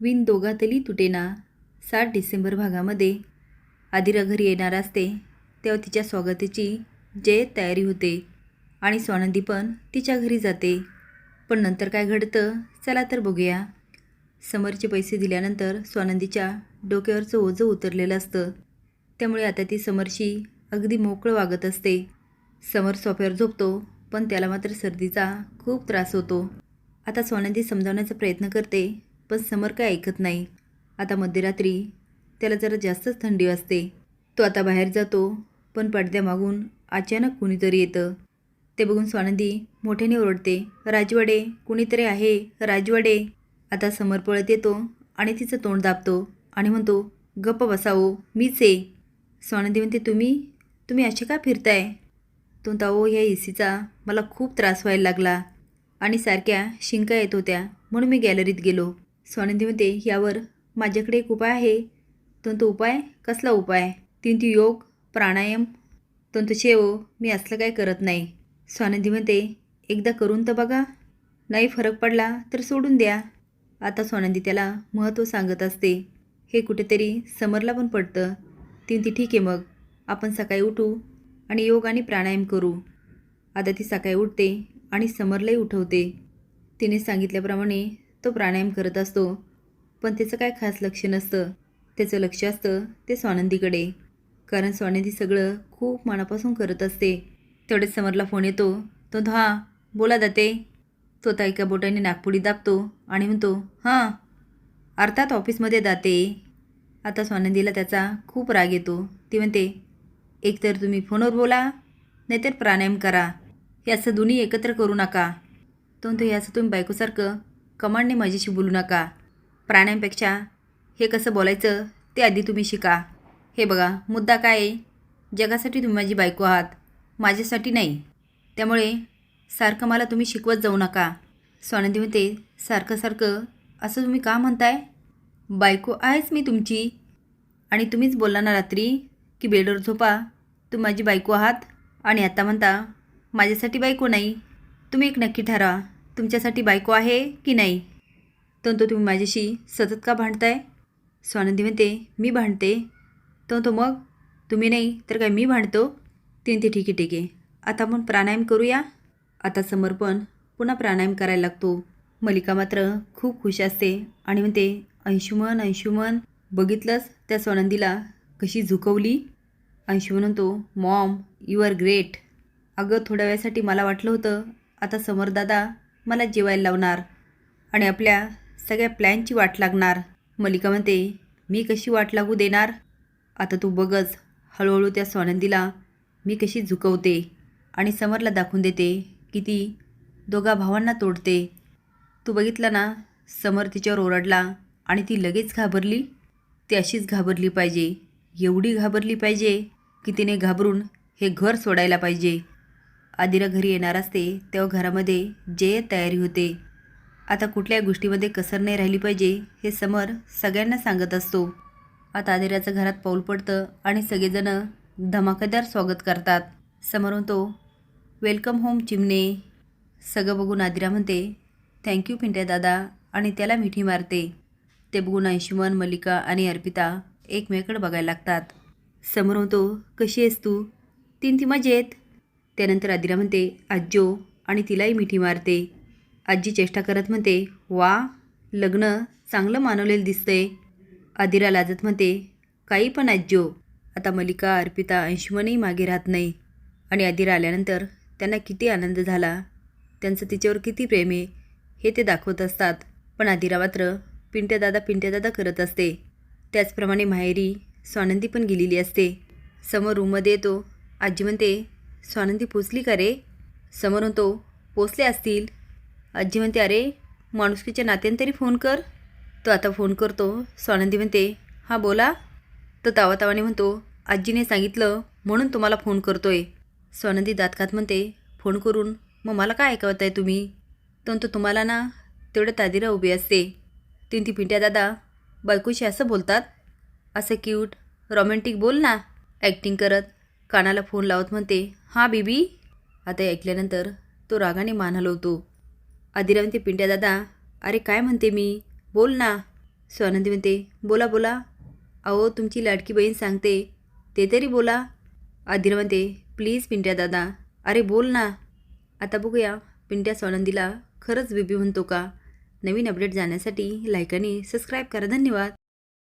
Win दोघातली तुटेना सात डिसेंबर भागामध्ये आदिरा घरी येणार असते. तेव्हा तिच्या स्वागताची जय तयारी होते आणि स्वानंदी पण तिच्या घरी जाते. पण नंतर काय घडतं चला तर बघूया. समरचे पैसे दिल्यानंतर स्वानंदीच्या डोक्यावरचं ओझं उतरलेलं असतं. त्यामुळे आता ती समरशी अगदी मोकळं वागत असते. समर सोफ्यावर झोपतो पण त्याला मात्र सर्दीचा खूप त्रास होतो. आता स्वानंदी समजावण्याचा प्रयत्न करते पण समर काय ऐकत नाही. आता मध्यरात्री त्याला जरा जास्तच थंडी वाजते. तो आता बाहेर जातो पण पडद्यामागून अचानक कुणीतरी येतं. ते बघून स्वानंदी मोठ्याने ओरडते राजवाडे कुणीतरी आहे राजवाडे. आता समर पळत येतो आणि तिचं तोंड दाबतो आणि म्हणतो गप्प बसावो मीच आहे. स्वानंदी म्हणते तुम्ही? तुम्ही असे का फिरताय? तो ताओ ह्या ए सीचा मला खूप त्रास व्हायला लागला आणि सारख्या शिंका येत होत्या म्हणून मी गॅलरीत गेलो. स्वानंदी म्हणते यावर माझ्याकडे एक उपाय आहे. तंतु उपाय? कसला उपाय? तीन ती योग प्राणायाम? तो शेव मी असलं काय करत नाही. स्वानंदी म्हणते एकदा करून तर बघा. नाही फरक पडला तर सोडून द्या. आता स्वानंदी त्याला महत्त्व सांगत असते. हे कुठेतरी समरला पण पडतं. तीन ती ठीक आहे मग. आपण सकाळी उठू आणि योग आणि प्राणायाम करू. आता ती सकाळी उठते आणि समरलाही उठवते. तिने सांगितल्याप्रमाणे तो प्राणायाम करत असतो. पण त्याचं काय खास लक्ष नसतं. त्याचं लक्ष असतं ते स्वानंदीकडे. कारण स्वानंदी सगळं खूप मनापासून करत असते. तेवढेच समरला फोन येतो. तो हां बोला दाते. तो आता एका बोटाने नागपुडी दाबतो आणि म्हणतो हां अर्थात ऑफिसमध्ये जाते आता स्वानंदीला त्याचा खूप राग येतो. ती म्हणते एकतर तुम्ही फोनवर बोला नाहीतर प्राणायाम करा. हे असं दोन्ही एकत्र करू नका. तो म्हणतो हे असं तुम्ही बायकोसारखं कमांडने माझ्याशी बोलू नका. प्राणायामपेक्षा हे कसं बोलायचं ते आधी तुम्ही शिका. हे बघा मुद्दा काय आहे? जगासाठी तुम्ही माझी बायको आहात. माझ्यासाठी नाही. त्यामुळे सारखं मला तुम्ही शिकवत जाऊ नका. स्वानंदी म्हणते सारखं सारखं असं तुम्ही का म्हणताय? बायको आहेच मी तुमची. आणि तुम्हीच बोलला ना रात्री की बेडवर झोपा. तुम्ही माझी बायको आहात. आणि आता म्हणता माझ्यासाठी बायको नाही. तुम्ही एक नक्की ठरवा. तुमच्यासाठी बायको आहे की नाही? तर तो तुम्ही माझ्याशी सतत का भांडताय? स्वानंदी म्हणते मी भांडते. तो तो मग? तुम्ही नाही तर काय मी भांडतो? तीन ते ठीक आहे ठीक आहे. आता आपण प्राणायाम करूया. आता समर्पण पुन्हा प्राणायाम करायला लागतो. मलिका मात्र खूप खुश असते आणि म्हणते अंशुमन अंशुमन बघितलंच त्या स्वानंदीला कशी झुकवली? अंशुमन म्हणतो मॉम यू आर ग्रेट. अगं थोड्या वेळासाठी मला वाटलं होतं आता समरदादा मला जेवायला लावणार आणि आपल्या सगळ्या प्लॅनची वाट लागणार. मलिका म्हणते मी कशी वाट लागू देणार? आता तू बघच. हळूहळू त्या स्वानंदीला मी कशी झुकवते आणि समरला दाखवून देते की ती दोघा भावांना तोडते. तू बघितलं ना समर तिच्यावर ओरडला आणि ती लगेच घाबरली? ती अशीच घाबरली पाहिजे. एवढी घाबरली पाहिजे की तिने घाबरून हे घर सोडायला पाहिजे. आदिरा घरी येणार असते तेव्हा घरामध्ये जे तयारी होते. आता कुठल्या गोष्टीमध्ये कसर नाही राहिली पाहिजे हे समर सगळ्यांना सांगत असतो. आता आदिराचं घरात पाऊल पडतं आणि सगळेजणं धमाकेदार स्वागत करतात. समोर तो वेलकम होम चिमणे. सगळं बघून आदिरा म्हणते थँक्यू पिंट्या दादा आणि त्याला मिठी मारते. ते बघून अंशुमन मल्लिका आणि अर्पिता एकमेकडे बघायला लागतात. समोर तो कशी आहेस तू? तीन ती मजेत त्यानंतर आदिला म्हणते आज्जो आणि तिलाही मिठी मारते. आजी चेष्टा करत म्हणते वा लग्न चांगलं मानवलेलं दिसतंय. आदिरा लाजत म्हणते काही पण आज्जो आता मलिका अर्पिता अंशुमनही मागे राहत नाही. आणि आदिरा आल्यानंतर त्यांना किती आनंद झाला. त्यांचं तिच्यावर किती प्रेम आहे हे ते दाखवत असतात. पण आदिरा मात्र पिंट्यादादा पिंट्यादादा करत असते. त्याचप्रमाणे माहेरी स्वानंदी पण गेलेली असते. समोर रूममध्ये येतो. आजी म्हणते स्वानंदी पोचली का रे? समोरून तो पोचले असतील. आजी म्हणते अरे माणुसकीच्या नात्याने तरी फोन कर. तो आता फोन करतो. स्वानंदी म्हणते हां बोला. तो तावातावाने म्हणतो आजीने सांगितलं म्हणून तुम्हाला फोन करतोय. स्वानंदी दातकात म्हणते फोन करून मग मला काय ऐकवत आहे तुम्ही? तो तुम्हाला ना तेवढं तादिरा उभी असते. तीन ती पिंट्या दादा बायकोशी असं बोलतात? असं क्यूट रॉमॅन्टिक बोल ना ॲक्टिंग करत. कानाला फोन लावत म्हणते हां बीबी. आता ऐकल्यानंतर तो रागाने मान हलवतो. आदिरा म्हणते पिंट्या दादा. अरे काय म्हणते मी? बोल ना. स्वानंदी म्हणते बोला बोला. अहो तुमची लाडकी बहीण सांगते. ते तरी बोला. आदिरा म्हणते प्लीज पिंट्या दादा. अरे बोल ना. आता बघूया. पिंट्या स्वानंदीला खरंच बेबी म्हणतो का? नवीन अपडेट जाण्यासाठी लाईक आणि सबस्क्राईब करा. धन्यवाद.